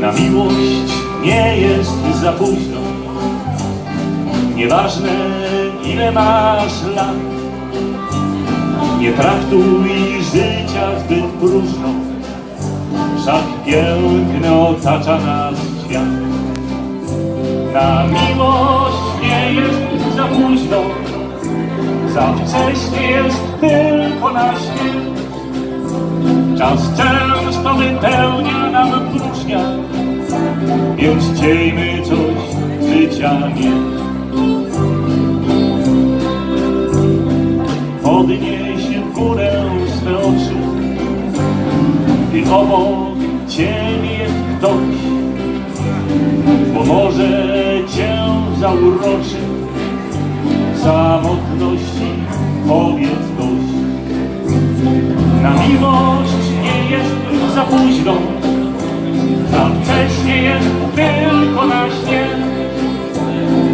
Na miłość nie jest za późno. Nieważne ile masz lat. Nie traktuj życia zbyt próżno. Wszak piękny otacza nas świat. Na miłość nie jest za późno. Za wcześnie jest tylko na śmierć. Czas często wypełnia nam więc dziejmy coś z życia nie. Podnieś w górę swe oczy, gdy obok ciebie jest ktoś, bo może cię zauroczy samotności powiedz dość. Na miłość nie jest za późno, za wcześnie jest tylko na śnie.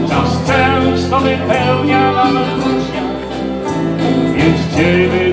Czas często wypełnia nam więc dziejmy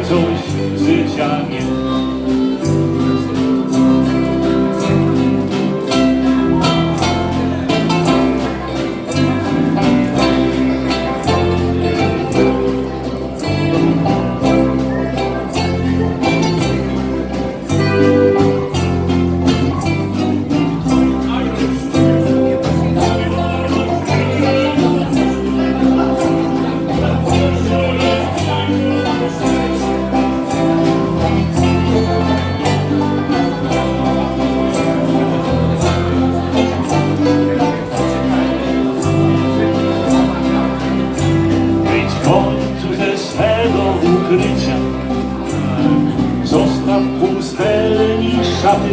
szaty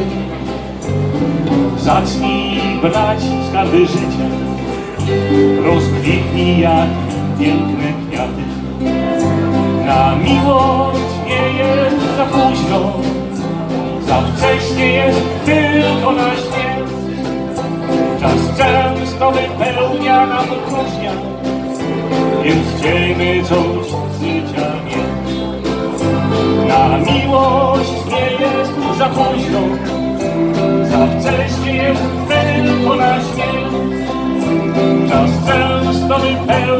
Zacznij brać skarby życia. Rozkwitnij jak piękne kwiaty. Na miłość nie jest za późno. Za wcześnie jest tylko na śmierć Czas często wypełnia nam próżnia więc dziejmy coś z życia mieć. Na miłość nie za późno, za wcześnie jest tylko na śmiech. Czas często wypełnia.